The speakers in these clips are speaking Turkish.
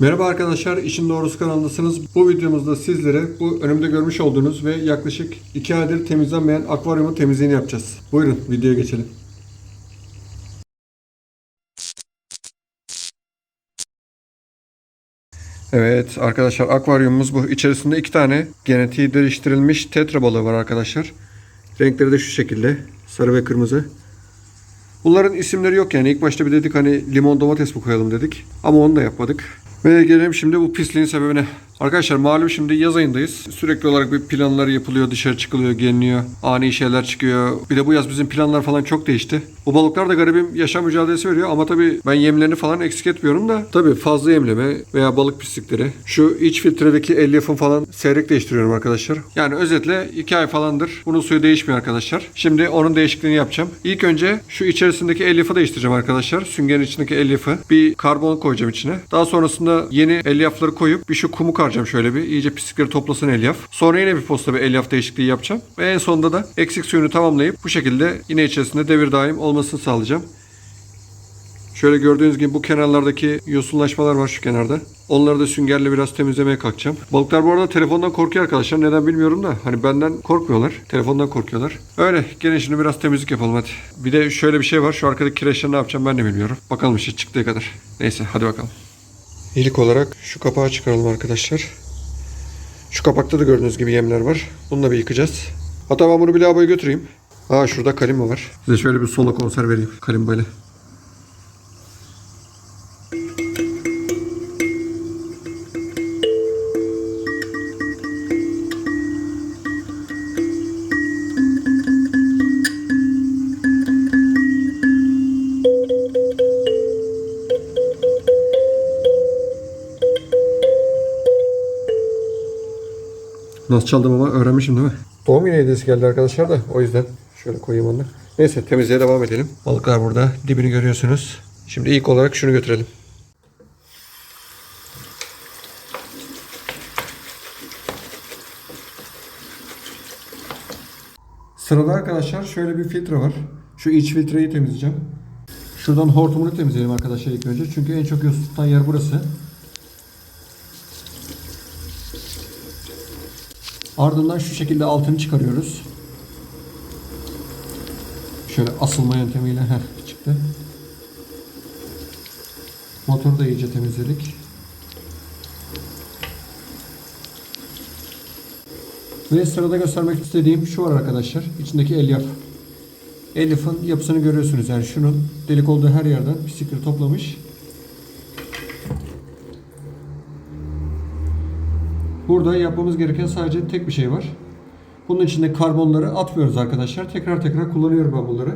Merhaba arkadaşlar, İşin Doğrusu kanalındasınız. Bu videomuzda sizlere bu önümde görmüş olduğunuz ve yaklaşık 2 aydır temizlenmeyen akvaryumun temizliğini yapacağız. Buyurun videoya geçelim. Evet arkadaşlar akvaryumumuz bu. İçerisinde iki tane genetiği değiştirilmiş tetra balığı var arkadaşlar. Renkleri de şu şekilde. Sarı ve kırmızı. Bunların isimleri yok yani. İlk başta bir dedik hani limon domates mi koyalım dedik. Ama onu da yapmadık. Ve gelelim şimdi bu pisliğin sebebine. Arkadaşlar malum şimdi yaz ayındayız. Sürekli olarak bir planlar yapılıyor, dışarı çıkılıyor, geliniyor. Ani şeyler çıkıyor. Bir de bu yaz bizim planlar falan çok değişti. Bu balıklar da garibim yaşam mücadelesi veriyor ama tabii ben yemlerini falan eksik etmiyorum da tabii fazla yemleme veya balık pislikleri. Şu iç filtredeki elyafın falan seyrek değiştiriyorum arkadaşlar. Yani özetle 2 ay falandır. Bunun suyu değişmiyor arkadaşlar. Şimdi onun değişikliğini yapacağım. İlk önce şu içerisindeki elyafı değiştireceğim arkadaşlar. Süngerin içindeki elyafı. Bir karbon koyacağım içine. Daha sonrasında yeni elyafları koyup bir şu kumu karacağım şöyle bir. İyice pislikleri toplasın elyaf. Sonra yine bir posta bir elyaf değişikliği yapacağım. Ve en sonunda da eksik suyunu tamamlayıp bu şekilde yine içerisinde devir daim olmasını sağlayacağım. Şöyle gördüğünüz gibi bu kenarlardaki yosunlaşmalar var şu kenarda. Onları da süngerle biraz temizlemeye kalkacağım. Balıklar bu arada telefondan korkuyor arkadaşlar. Neden bilmiyorum da. Hani benden korkmuyorlar. Telefondan korkuyorlar. Öyle. Gene şimdi biraz temizlik yapalım hadi. Bir de şöyle bir şey var. Şu arkadaki kireçleri ne yapacağım ben de bilmiyorum. Bakalım işte çıktığı kadar. Neyse hadi bakalım. İlk olarak şu kapağı çıkaralım arkadaşlar. Şu kapakta da gördüğünüz gibi yemler var. Bunu da bir yıkacağız. Hatta ben bunu bir lavaboya götüreyim. Aa şurada kalimba var. Size şöyle bir sola konser vereyim kalimbayla. Nasıl çaldım ama öğrenmişim değil mi? Doğum günü geldi arkadaşlar da o yüzden şöyle koyayım onu. Neyse temizliğe devam edelim. Balıklar burada. Dibini görüyorsunuz. Şimdi ilk olarak şunu götürelim. Sırada arkadaşlar şöyle bir filtre var. Şu iç filtreyi temizleyeceğim. Şuradan hortumunu temizleyelim arkadaşlar ilk önce. Çünkü en çok tutan yer burası. Ardından şu şekilde altını çıkarıyoruz. Şöyle asılma yöntemiyle heh, çıktı. Motoru da iyice temizledik. Ve sırada göstermek istediğim şu var arkadaşlar. İçindeki elyaf. Elyafın yapısını görüyorsunuz. Yani şunun delik olduğu her yerden pislikleri toplamış. Burada yapmamız gereken sadece tek bir şey var. Bunun içinde karbonları atmıyoruz arkadaşlar. Tekrar tekrar kullanıyorum ben bunları.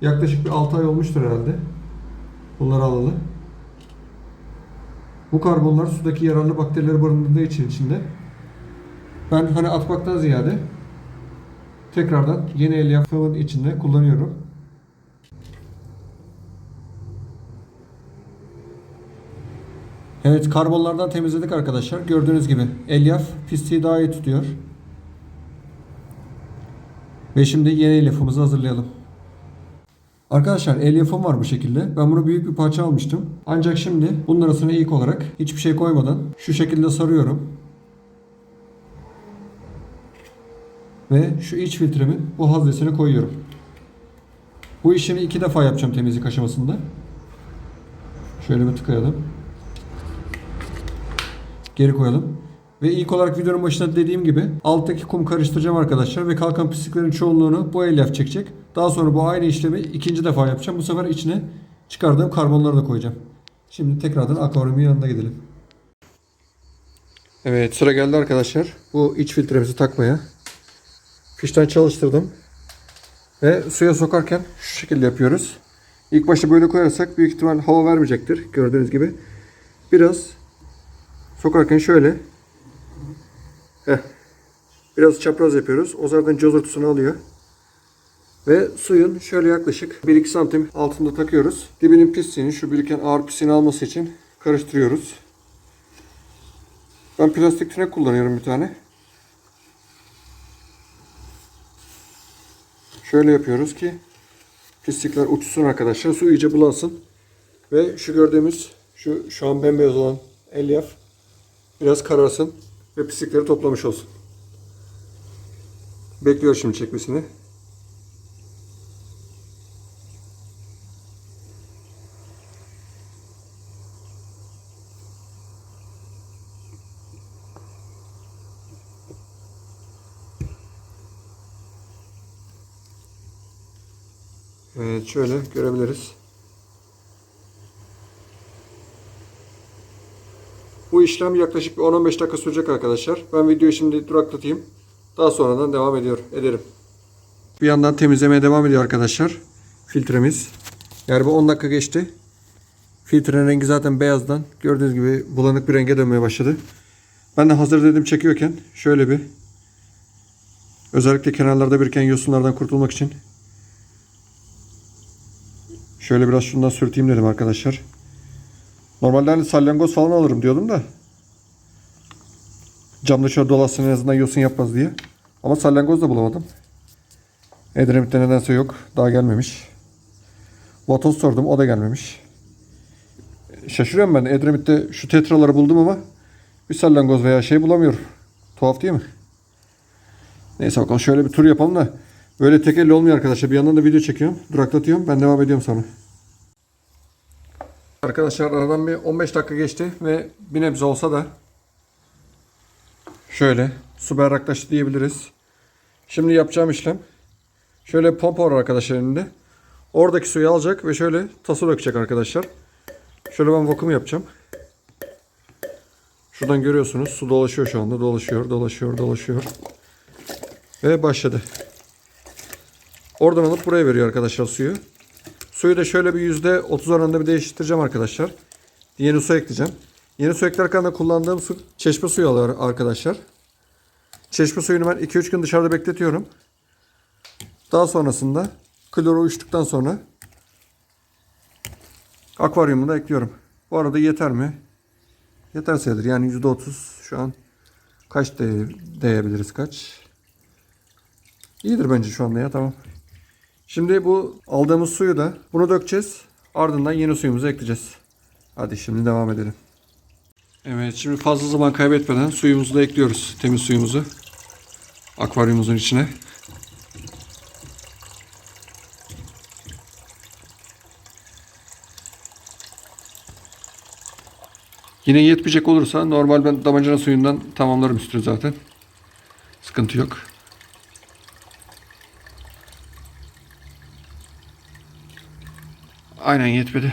Yaklaşık bir 6 ay olmuştur herhalde. Bunları alalı. Bu karbonlar sudaki yararlı bakterileri barındırdığı için içinde. Ben hani atmaktan ziyade tekrardan yeni elyafımın içinde kullanıyorum. Evet karbonlardan temizledik arkadaşlar. Gördüğünüz gibi elyaf pisliği daha iyi tutuyor. Ve şimdi yeni elyafımızı hazırlayalım. Arkadaşlar elyafım var bu şekilde. Ben bunu büyük bir parça almıştım. Ancak şimdi bunun arasına ilk olarak hiçbir şey koymadan şu şekilde sarıyorum. Ve şu iç filtremin bu haznesini koyuyorum. Bu işlemi iki defa yapacağım temizlik aşamasında. Şöyle bir tıkayalım geri koyalım. Ve ilk olarak videonun başında dediğim gibi alttaki kum karıştıracağım arkadaşlar ve kalkan pisliklerin çoğunluğunu bu elyaf çekecek. Daha sonra bu aynı işlemi ikinci defa yapacağım. Bu sefer içine çıkardığım karbonları da koyacağım. Şimdi tekrardan akvaryumun yanına gidelim. Evet sıra geldi arkadaşlar. Bu iç filtremizi takmaya. Fişten çalıştırdım. Ve suya sokarken şu şekilde yapıyoruz. İlk başta böyle koyarsak büyük ihtimal hava vermeyecektir. Gördüğünüz gibi. Biraz sokarken şöyle heh, biraz çapraz yapıyoruz. O zaten cozurtusunu alıyor. Ve suyun şöyle yaklaşık 1-2 santim altında takıyoruz. Dibinin pisliğini, şu biriken ağır pisliğini alması için karıştırıyoruz. Ben plastik tünek kullanıyorum bir tane. Şöyle yapıyoruz ki pislikler uçsun arkadaşlar. Su iyice bulansın. Ve şu gördüğümüz şu şu an bembeyaz olan elyaf biraz kararsın ve pislikleri toplamış olsun. Bekliyor şimdi çekmesini. Evet şöyle görebiliriz. Bu işlem yaklaşık bir 10-15 dakika sürecek arkadaşlar. Ben videoyu şimdi duraklatayım. Daha sonradan devam ediyor, ederim. Bir yandan temizlemeye devam ediyor arkadaşlar. Filtremiz. Yani bu 10 dakika geçti. Filtrenin rengi zaten beyazdan gördüğünüz gibi bulanık bir renge dönmeye başladı. Ben de hazır dedim çekiyorken şöyle bir özellikle kenarlarda biriken yosunlardan kurtulmak için şöyle biraz şundan sürteyim dedim arkadaşlar. Normalde hani salyangoz falan alırım diyordum da. Camda şöyle dolaşsın en azından yosun yapmaz diye. Ama salyangoz da bulamadım. Edremit'te nedense yok. Daha gelmemiş. Vatoz sordum o da gelmemiş. Şaşırıyorum ben. Edremit'te şu tetraları buldum ama bir salyangoz veya şey bulamıyorum. Tuhaf değil mi? Neyse bakalım şöyle bir tur yapalım da böyle tek elle olmuyor arkadaşlar. Bir yandan da video çekiyorum. Duraklatıyorum. Ben devam ediyorum sonra. Arkadaşlar aradan bir 15 dakika geçti ve bir nebze olsa da şöyle su berraklaştı diyebiliriz. Şimdi yapacağım işlem şöyle pompa var arkadaşlar elinde. Oradaki suyu alacak ve şöyle tası dökecek arkadaşlar. Şöyle ben vakum yapacağım. Şuradan görüyorsunuz su dolaşıyor şu anda. Dolaşıyor, dolaşıyor, dolaşıyor. Ve başladı. Oradan alıp buraya veriyor arkadaşlar suyu. Suyu da şöyle bir %30 oranında bir değiştireceğim arkadaşlar. Yeni su ekleyeceğim. Yeni su eklerken de kullandığım su çeşme suyu alıyor arkadaşlar. Çeşme suyunu ben 2-3 gün dışarıda bekletiyorum. Daha sonrasında kloru uçtuktan sonra akvaryumu da ekliyorum. Bu arada yeter mi? Yeter sayılır. Yani %30 şu an kaç değ değebiliriz kaç? İyidir bence şu anda ya tamam. Şimdi bu aldığımız suyu da bunu dökeceğiz. Ardından yeni suyumuzu ekleyeceğiz. Hadi şimdi devam edelim. Evet şimdi fazla zaman kaybetmeden suyumuzu da ekliyoruz. Temiz suyumuzu. Akvaryumumuzun içine. Yine yetmeyecek olursa normal ben damacana suyundan tamamlarım üstünü zaten. Sıkıntı yok. Aynen yetmedi.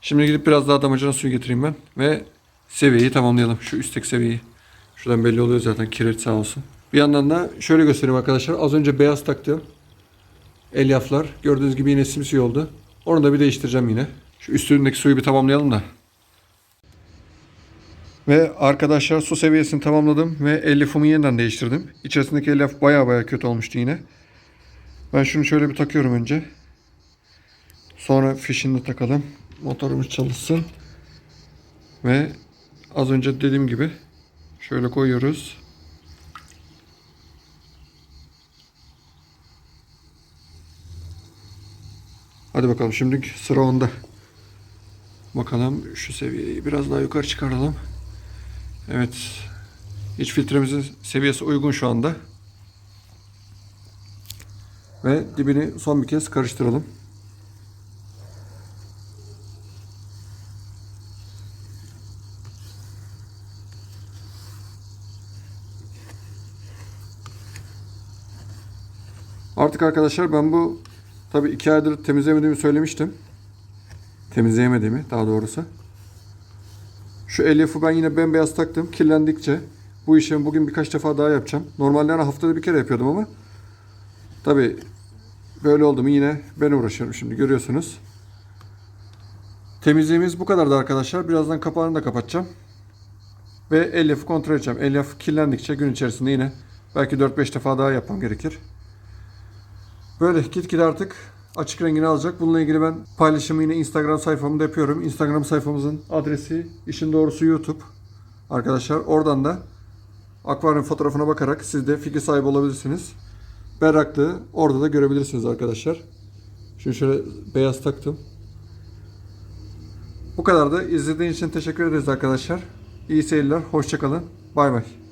Şimdi gidip biraz daha damacana suyu getireyim ben. Ve seviyeyi tamamlayalım. Şu üstteki seviyeyi. Şuradan belli oluyor zaten kireç sağ olsun. Bir yandan da şöyle göstereyim arkadaşlar. Az önce beyaz taktığım elyaflar. Gördüğünüz gibi yine simsiyah oldu. Onu da bir değiştireceğim yine. Şu üstündeki suyu bir tamamlayalım da. Ve arkadaşlar su seviyesini tamamladım ve elyafımı yeniden değiştirdim. İçerisindeki elyaf baya baya kötü olmuştu yine. Ben şunu şöyle bir takıyorum önce. Sonra fişini de takalım. Motorumuz çalışsın. Ve az önce dediğim gibi şöyle koyuyoruz. Hadi bakalım şimdi sıra onda. Bakalım şu seviyeyi biraz daha yukarı çıkaralım. Evet. İç filtremizin seviyesi uygun şu anda. Ve dibini son bir kez karıştıralım. Artık arkadaşlar ben bu tabi iki aydır temizlemediğimi söylemiştim. Temizleyemediğimi daha doğrusu. Şu elyafı ben yine bembeyaz taktım. Kirlendikçe bu işlemi bugün birkaç defa daha yapacağım. Normalde hani haftada bir kere yapıyordum ama tabi böyle oldu mu yine ben uğraşıyorum şimdi görüyorsunuz. Temizliğimiz bu kadardı arkadaşlar. Birazdan kapağını da kapatacağım. Ve elyafı kontrol edeceğim. Elyaf kirlendikçe gün içerisinde yine belki 4-5 defa daha yapmam gerekir. Böyle gitgide artık açık rengini alacak. Bununla ilgili ben paylaşımı yine Instagram sayfamda yapıyorum. Instagram sayfamızın adresi işin doğrusu YouTube. Arkadaşlar oradan da akvaryum fotoğrafına bakarak siz de fikir sahibi olabilirsiniz. Berraklığı orada da görebilirsiniz arkadaşlar. Şimdi şöyle beyaz taktım. Bu kadar da izlediğiniz için teşekkür ederiz arkadaşlar. İyi seyirler. Hoşçakalın. Bay bay.